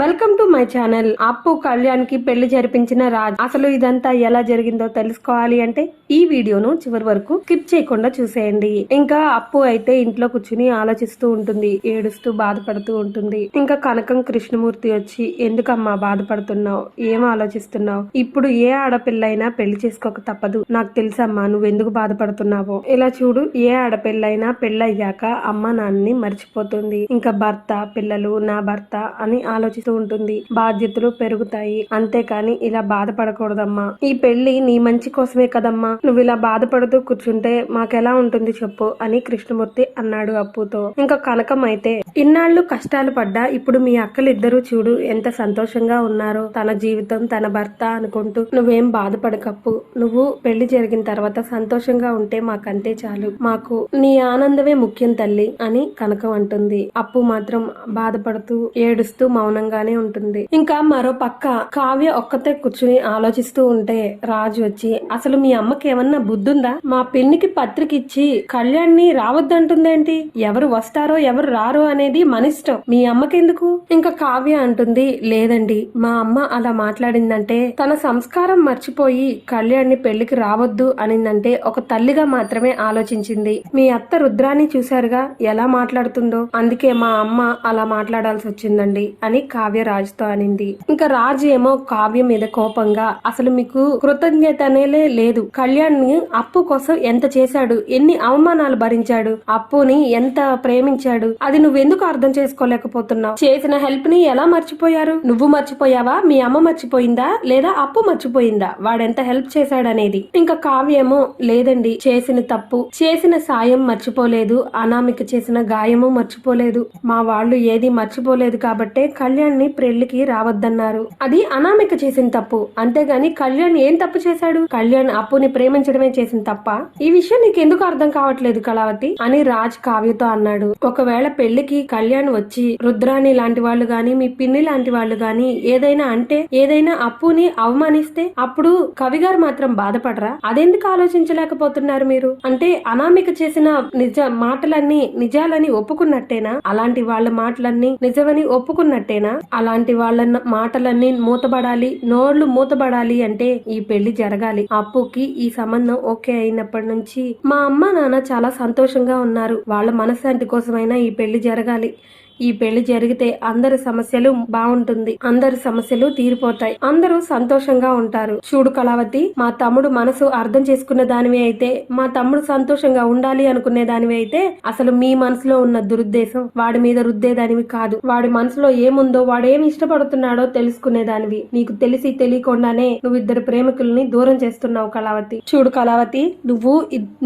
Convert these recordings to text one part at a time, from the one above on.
Welcome to my channel. అప్పు కళ్యాణ్కి పెళ్ళి జరిపించిన రాజ్ అసలు ఇదంతా ఎలా జరిగిందో తెలుసుకోవాలి అంటే ఈ వీడియోను చివరి వరకు స్కిప్ చేయకుండా చూసేయండి. ఇంకా అప్పు అయితే ఇంట్లో కూర్చుని ఆలోచిస్తూ ఉంటుంది ఏడుస్తూ బాధపడుతూ ఉంటుంది. ఇంకా కనకం కృష్ణమూర్తి వచ్చి ఎందుకమ్మా బాధపడుతున్నావు? ఏం ఆలోచిస్తున్నావు? ఇప్పుడు ఏ ఆడపిల్లైనా పెళ్ళి చేసుకోక తప్పదు. నాకు తెలుసమ్మా నువ్వు ఎందుకు బాధపడుతున్నావో? ఇలా చూడు ఏ ఆడపిల్లైనా పెళ్ళయ్యాక అమ్మ నాన్నని మర్చిపోతుంది. ఇంకా భర్త పిల్లలు నా భర్త అని ఆలోచి ఆలోచిస్తూ ఉంటుంది. బాధ్యతలు పెరుగుతాయి. అంతేకాని ఇలా బాధపడకూడదమ్మా. ఈ పెళ్ళి నీ మంచి కోసమే కదమ్మా. నువ్వు ఇలా బాధపడుతూ కూర్చుంటే మాకెలా ఉంటుంది చెప్పు అని కృష్ణమూర్తి అన్నాడు అప్పుతో. ఇంకా కనకం అయితే ఇన్నాళ్ళు కష్టాలు పడ్డా ఇప్పుడు మీ అక్కలిద్దరూ చూడు ఎంత సంతోషంగా ఉన్నారో. తన జీవితం తన భర్త అనుకుంటూ నువ్వేం బాధపడకప్పు. నువ్వు పెళ్ళి జరిగిన తర్వాత సంతోషంగా ఉంటే మాకంతే చాలు. మాకు నీ ఆనందమే ముఖ్యం తల్లి అని కనకం అంటుంది. అప్పు మాత్రం బాధపడుతూ ఏడుస్తూ మౌనంగా మౌనంగానే ఉంటుంది. ఇంకా మరో పక్క కావ్య ఒక్కతే కూర్చుని ఆలోచిస్తూ ఉంటే రాజు వచ్చి అసలు మీ అమ్మకి ఏమన్నా బుద్ధుందా? మా పెళ్ళికి పత్రిక ఇచ్చి కళ్యాణ్ని రావద్దంటుందేంటి? ఎవరు వస్తారో ఎవరు రారో అనేది మన ఇష్టం. మీ అమ్మకెందుకు? ఇంకా కావ్య అంటుంది లేదండి మా అమ్మ అలా మాట్లాడిందంటే తన సంస్కారం మర్చిపోయి కళ్యాణ్ని పెళ్ళికి రావద్దు అనిందంటే ఒక తల్లిగా మాత్రమే ఆలోచించింది. మీ అత్త రుద్రాన్ని చూశారుగా? ఎలా మాట్లాడుతుందో? అందుకే మా అమ్మ అలా మాట్లాడాల్సి వచ్చిందండి అని కావ్య రాజుతో అనింది ఇంకా రాజు ఏమో కావ్య మీద కోపంగా అసలు మీకు కృతజ్ఞత అనేలే లేదు. కళ్యాణ్ అప్పు కోసం ఎంత చేశాడు? ఎన్ని అవమానాలు భరించాడు? అప్పుని ఎంత ప్రేమించాడు? అది నువ్వెందుకు అర్థం చేసుకోలేకపోతున్నావు? చేసిన హెల్ప్ని ఎలా మర్చిపోయారు? నువ్వు మర్చిపోయావా? మీ అమ్మ మర్చిపోయిందా? లేదా అప్పు మర్చిపోయిందా? వాడెంత హెల్ప్ చేశాడనేది. ఇంకా కావ్యమో లేదండి చేసిన తప్పు. చేసిన సాయం మర్చిపోలేదు. అనామిక చేసిన గాయము మర్చిపోలేదు. మా వాళ్ళు ఏది మర్చిపోలేదు కాబట్టే కళ్యాణ్ కళ్యాణ్ని పెళ్ళికి రావద్దన్నారు. అది అనామిక చేసిన తప్పు. అంతేగాని కళ్యాణ్ ఏం తప్పు చేశాడు? కళ్యాణ్ అప్పుని ప్రేమించడమే చేసిన తప్ప? ఈ విషయం నీకు ఎందుకు అర్థం కావట్లేదు కళావతి? అని రాజ్ కావ్యతో అన్నాడు. ఒకవేళ పెళ్ళికి కళ్యాణ్ వచ్చి రుద్రాణి లాంటి వాళ్ళు గాని మీ పిన్ని లాంటి వాళ్ళు గాని ఏదైనా అంటే ఏదైనా అప్పుని అవమానిస్తే అప్పుడు కవి గారు మాత్రం బాధపడరా? అదెందుకు ఆలోచించలేకపోతున్నారు మీరు? అంటే అనామిక చేసిన నిజ మాటలన్నీ నిజాలని ఒప్పుకున్నట్టేనా? అలాంటి వాళ్ళ మాటలన్నీ నిజమని ఒప్పుకున్నట్టేనా? అలాంటి వాళ్ళ మాటలన్నీ మూతబడాలి నోళ్ళు మూతబడాలి అంటే ఈ పెళ్ళి జరగాలి. అప్పుకి ఈ సంబంధం ఓకే అయినప్పటి నుంచి మా అమ్మ నాన్న చాలా సంతోషంగా ఉన్నారు. వాళ్ళ మనశ్శాంతి కోసమైనా ఈ పెళ్ళి జరగాలి. ఈ పెళ్ళి జరిగితే అందరి సమస్యలు బాగుంటుంది. అందరి సమస్యలు తీరిపోతాయి. అందరూ సంతోషంగా ఉంటారు. చూడు కళావతి మా తమ్ముడు మనసు అర్థం చేసుకునే దానివి అయితే మా తమ్ముడు సంతోషంగా ఉండాలి అనుకునే దానివి అయితే అసలు మీ మనసులో ఉన్న దురుద్దేశం వాడి మీద రుద్దేదానివి కాదు. వాడి మనసులో ఏముందో వాడేమి ఇష్టపడుతున్నాడో తెలుసుకునే దానివి. నీకు తెలిసి తెలియకుండానే నువ్వు ఇద్దరు ప్రేమికుల్ని దూరం చేస్తున్నావు కళావతి. చూడు కళావతి నువ్వు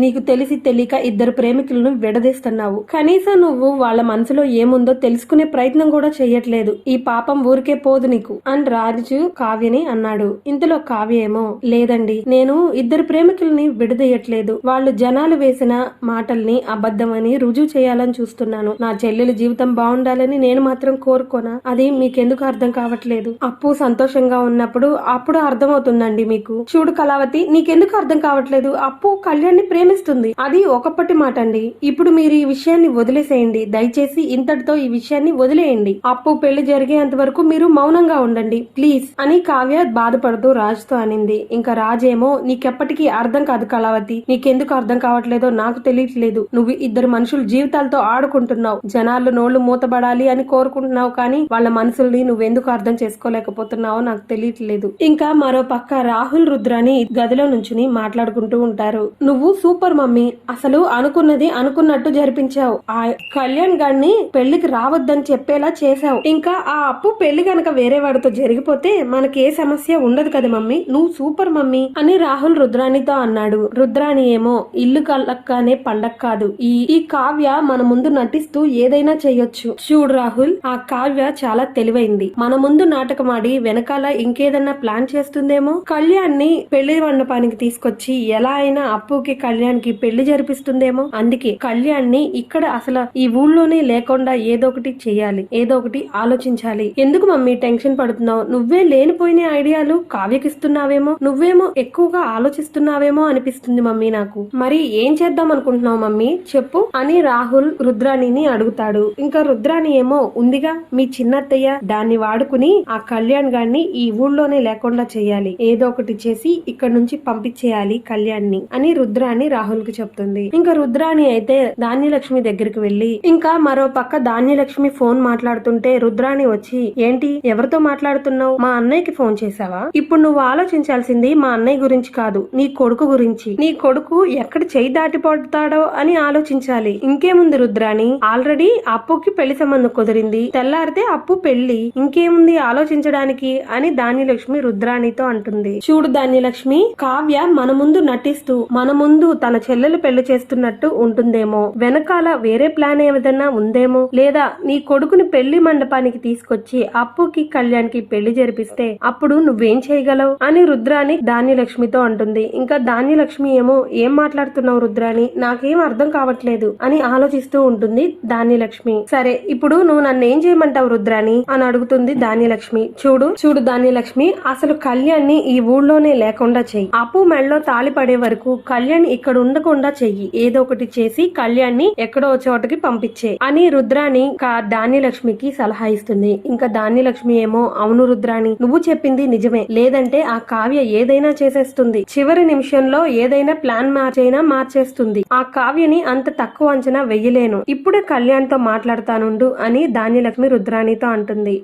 నీకు తెలిసి తెలియక ఇద్దరు ప్రేమికులను విడదీస్తున్నావు. కనీసం నువ్వు వాళ్ళ మనసులో ఏముందో తెలుసుకునే ప్రయత్నం కూడా చెయ్యట్లేదు. ఈ పాపం ఊరికే పోదు నీకు. అని రాజు కావ్యని అన్నాడు. ఇంతలో కావ్య ఏమో లేదండి. నేను ఇద్దరు ప్రేమికుల్ని విడదీయట్లేదు. వాళ్ళు జనాలు వేసిన మాటల్ని అబద్ధమని రుజువు చేయాలని చూస్తున్నాను. నా చెల్లెలి జీవితం బాగుండాలని నేను మాత్రం కోరుకోనా? అది మీకెందుకు అర్థం కావట్లేదు? అప్పు సంతోషంగా ఉన్నప్పుడు అప్పుడు అర్థమవుతుందండి మీకు. చూడు కళావతి నీకెందుకు అర్థం కావట్లేదు? అప్పు కళ్యాణ్ని ప్రేమిస్తుంది. అది ఒకప్పటి మాట అండి ఇప్పుడు మీరు ఈ విషయాన్ని వదిలేసేయండి. దయచేసి ఇంతటితో ఈ విషయాన్ని వదిలేయండి. అప్పు పెళ్ళి జరిగేంత వరకు మీరు మౌనంగా ఉండండి. ప్లీజ్. అని కావ్య బాధపడుతూ రాజుతో అనింది. ఇంకా రాజేమో నీకెప్పటికీ అర్థం కాదు కళావతి. నీకెందుకు అర్థం కావట్లేదో నాకు తెలియట్లేదు. నువ్వు ఇద్దరు మనుషుల జీవితాలతో ఆడుకుంటున్నావు. జనాలు నోళ్ళు మూతబడాలి అని కోరుకుంటున్నావు కానీ వాళ్ళ మనసుల్ని నువ్వెందుకు అర్థం చేసుకోలేకపోతున్నావో నాకు తెలియట్లేదు. ఇంకా మరో పక్క రాహుల్ రుద్రాని గదిలో నుంచుని మాట్లాడుకుంటూ ఉంటారు. నువ్వు సూపర్ మమ్మీ. అసలు అనుకున్నది అనుకున్నట్టు జరిపించావు. ఆ కళ్యాణ్ గారిని పెళ్ళికి రావద్దని చెప్పేలా చేశావు. ఇంకా ఆ అప్పు పెళ్ళి గనక వేరే వాడితో జరిగిపోతే మనకి ఏ సమస్య ఉండదు కదా మమ్మీ. నువ్వు సూపర్ మమ్మీ అని రాహుల్ రుద్రాణితో అన్నాడు. రుద్రాణి ఏమో ఇల్లు కలక్కనే పండగ కాదు. ఈ ఈ కావ్య మన ముందు నటిస్తూ ఏదైనా చెయ్యొచ్చు చూడు రాహుల్ ఆ కావ్య చాలా తెలివైంది. మన ముందు నాటకమాడి వెనకాల ఇంకేదన్నా ప్లాన్ చేస్తుందేమో? కళ్యాణ్ని పెళ్ళి మండపానికి తీసుకొచ్చి ఎలా అయినా అప్పుకి కళ్యాణ్కి పెళ్ళి జరిపిస్తుందేమో? అందుకే కళ్యాణ్ని ఇక్కడ అసలు ఈ ఊళ్ళోనే లేకుండా ఏదో ఏదో ఒకటి చేయాలి ఏదో ఒకటి ఆలోచించాలి. ఎందుకు మమ్మీ టెన్షన్ పడుతున్నావు? నువ్వే లేనిపోయిన ఐడియాలు కావ్యకిస్తున్నావేమో? నువ్వేమో ఎక్కువగా ఆలోచిస్తున్నావేమో అనిపిస్తుంది మమ్మీ నాకు. మరి ఏం చేద్దాం అనుకుంటున్నావు మమ్మీ? చెప్పు అని రాహుల్ రుద్రాణిని అడుగుతాడు. ఇంకా రుద్రాణి ఏమో ఉందిగా మీ చిన్నత్తయ్య దాన్ని వాడుకుని ఆ కళ్యాణ్ గారిని ఈ ఊళ్ళోనే లేకుండా చేయాలి. ఏదో ఒకటి చేసి ఇక్కడ నుంచి పంపించేయాలి కళ్యాణ్ని అని రుద్రాణి రాహుల్కి చెప్తుంది. ఇంకా రుద్రాణి అయితే ధాన్యలక్ష్మి దగ్గరికి వెళ్ళి ఇంకా మరో పక్క విజయలక్ష్మి ఫోన్ మాట్లాడుతుంటే రుద్రాణి వచ్చి ఏంటి ఎవరితో మాట్లాడుతున్నావు? మా అన్నయ్యకి ఫోన్ చేశావా? ఇప్పుడు నువ్వు ఆలోచించాల్సింది మా అన్నయ్య గురించి కాదు నీ కొడుకు గురించి. నీ కొడుకు ఎక్కడ చేయి దాటిపడతాడో అని ఆలోచించాలి. ఇంకేముంది రుద్రాణి? ఆల్రెడీ అప్పుకి పెళ్ళి సంబంధం కుదిరింది. తెల్లారితే అప్పు పెళ్ళి ఇంకేముంది ఆలోచించడానికి? అని ధాన్యలక్ష్మి రుద్రాణితో అంటుంది. చూడు ధాన్యలక్ష్మి కావ్య మన ముందు నటిస్తూ మన ముందు తన చెల్లెలు పెళ్ళి చేస్తున్నట్టు ఉంటుందేమో. వెనకాల వేరే ప్లాన్ ఏదైనా ఉందేమో? లేదా నీ కొడుకుని పెళ్ళి మండపానికి తీసుకొచ్చి అప్పుకి కళ్యాణ్కి పెళ్ళి జరిపిస్తే అప్పుడు నువ్వేం చేయగలవు? అని రుద్రాని ధాన్యలక్ష్మితో అంటుంది. ఇంకా ధాన్యలక్ష్మి ఏమో ఏం మాట్లాడుతున్నావు రుద్రాని నాకేం అర్థం కావట్లేదు అని ఆలోచిస్తూ ఉంటుంది ధాన్యలక్ష్మి. సరే ఇప్పుడు నువ్వు నన్ను ఏం చేయమంటావు రుద్రాణి? అని అడుగుతుంది ధాన్యలక్ష్మి. చూడు చూడు ధాన్యలక్ష్మి అసలు కళ్యాణ్ని ఈ ఊళ్ళోనే లేకుండా చెయ్యి. అప్పు మెళ్ళలో తాళి పడే వరకు కళ్యాణ్ ఇక్కడ ఉండకుండా చెయ్యి. ఏదో ఒకటి చేసి కళ్యాణ్ని ఎక్కడో చోటకి పంపించే అని రుద్రాని ఇంకా ధాన్యలక్ష్మికి సలహా ఇస్తుంది. ఇంకా ధాన్యలక్ష్మి ఏమో అవును రుద్రాణి నువ్వు చెప్పింది నిజమే. లేదంటే ఆ కావ్య ఏదైనా చేసేస్తుంది. చివరి నిమిషంలో ఏదైనా ప్లాన్ మార్చైనా మార్చేస్తుంది. ఆ కావ్యని అంత తక్కువ అంచనా వెయ్యలేను. ఇప్పుడే కళ్యాణ్తో మాట్లాడతానుండు అని ధాన్యలక్ష్మి రుద్రాణితో అంటుంది.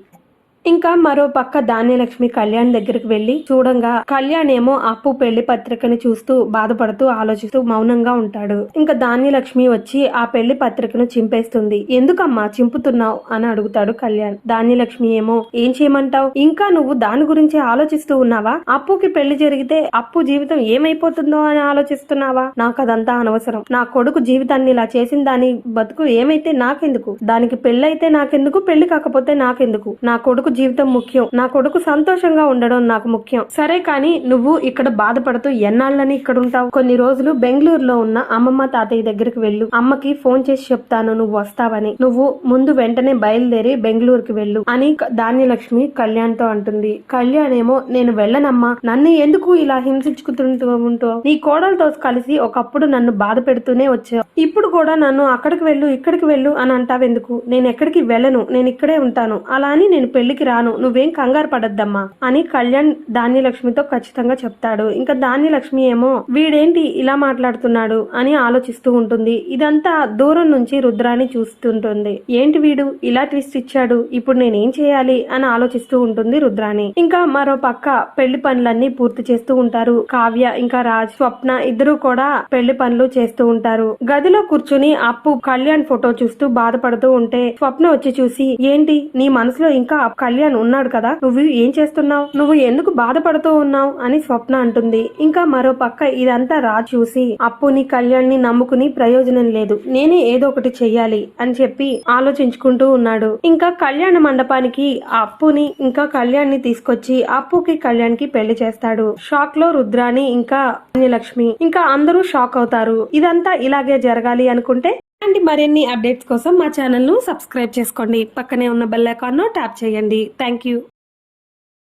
ఇంకా మరో పక్క ధాన్యలక్ష్మి కళ్యాణ్ దగ్గరికి వెళ్ళి చూడంగా కళ్యాణ్ ఏమో అప్పు పెళ్ళి పత్రికని చూస్తూ బాధపడుతూ ఆలోచిస్తూ మౌనంగా ఉంటాడు. ఇంకా ధాన్యలక్ష్మి వచ్చి ఆ పెళ్ళి పత్రికను చింపేస్తుంది. ఎందుకమ్మా చింపుతున్నావు? అని అడుగుతాడు కళ్యాణ్. ధాన్యలక్ష్మి ఏమో ఏం చేయమంటావు? ఇంకా నువ్వు దాని గురించి ఆలోచిస్తూ ఉన్నావా? అప్పుకి పెళ్ళి జరిగితే అప్పు జీవితం ఏమైపోతుందో అని ఆలోచిస్తున్నావా? నాకు అదంతా అనవసరం. నా కొడుకు జీవితాన్ని ఇలా చేసిన దాని బతుకు ఏమైతే నాకెందుకు? దానికి పెళ్ళైతే నాకెందుకు? పెళ్ళి కాకపోతే నాకెందుకు? నా కొడుకు జీవితం ముఖ్యం. నా కొడుకు సంతోషంగా ఉండడం నాకు ముఖ్యం. సరే కానీ నువ్వు ఇక్కడ బాధపడుతూ ఎన్నాళ్ళని ఇక్కడ ఉంటావు కొన్ని రోజులు బెంగళూరులో ఉన్న అమ్మమ్మ తాతయ్య దగ్గరికి వెళ్ళు. అమ్మకి ఫోన్ చేసి చెప్తాను నువ్వు వస్తావని. నువ్వు ముందు వెంటనే బయలుదేరి బెంగళూరుకి వెళ్ళు అని ధాన్యలక్ష్మి కళ్యాణ్తో అంటుంది. కళ్యాణ్ ఏమో నేను వెళ్ళనమ్మా. నన్ను ఎందుకు ఇలా హింసించుకుంటూ ఉంటావు నీ కోడలతో కలిసి ఒకప్పుడు నన్ను బాధ పెడుతూనే వచ్చావు. ఇప్పుడు కూడా నన్ను అక్కడికి వెళ్ళు ఇక్కడికి వెళ్ళు అని అంటావెందుకు? నేను ఎక్కడికి వెళ్ళను. నేను ఇక్కడే ఉంటాను. అలా అని నేను పెళ్ళికి రాను. నువ్వేం కంగారు పడద్దమ్మా అని కళ్యాణ్ ధాన్యలక్ష్మితో ఖచ్చితంగా చెప్తాడు. ఇంకా ధాన్యలక్ష్మి ఏమో వీడేంటి ఇలా మాట్లాడుతున్నాడు అని ఆలోచిస్తూ ఉంటుంది. ఇదంతా దూరం నుంచి రుద్రాని చూస్తుంటుంది. ఏంటి వీడు ఇలా ట్విస్ట్ ఇచ్చాడు? ఇప్పుడు నేనేం చేయాలి? అని ఆలోచిస్తూ ఉంటుంది రుద్రాని. ఇంకా మరో పక్క పెళ్ళి పనులన్నీ పూర్తి చేస్తూ ఉంటారు. కావ్య ఇంకా రాజ్ స్వప్న ఇద్దరు కూడా పెళ్ళి పనులు చేస్తూ ఉంటారు. గదిలో కూర్చుని అప్పు కళ్యాణ్ ఫోటో చూస్తూ బాధపడుతూ ఉంటే స్వప్న వచ్చి చూసి ఏంటి? నీ మనసులో ఇంకా కళ్యాణ్ ఉన్నాడు కదా. నువ్వు ఏం చేస్తున్నావు? నువ్వు ఎందుకు బాధపడుతూ ఉన్నావు? అని స్వప్న అంటుంది. ఇంకా మరో పక్క ఇదంతా రాజ్ చూసి అప్పుని కళ్యాణ్ని నమ్ముకుని ప్రయోజనం లేదు. నేనే ఏదో ఒకటి చెయ్యాలి అని చెప్పి ఆలోచించుకుంటూ ఉన్నాడు. ఇంకా కళ్యాణ మండపానికి ఆ అప్పుని ఇంకా కళ్యాణ్ని తీసుకొచ్చి అప్పుకి కళ్యాణ్కి పెళ్ళి చేస్తాడు. షాక్లో రుద్రాని ఇంకా లక్ష్మి ఇంకా అందరూ షాక్ అవుతారు. ఇదంతా ఇలాగే జరగాలి అనుకుంటే ఇలాంటి మరిన్ని అప్డేట్స్ కోసం మా ఛానల్ను సబ్స్క్రైబ్ చేసుకోండి. పక్కనే ఉన్న బెల్ ఐకాన్ను ట్యాప్ చేయండి. Thank you.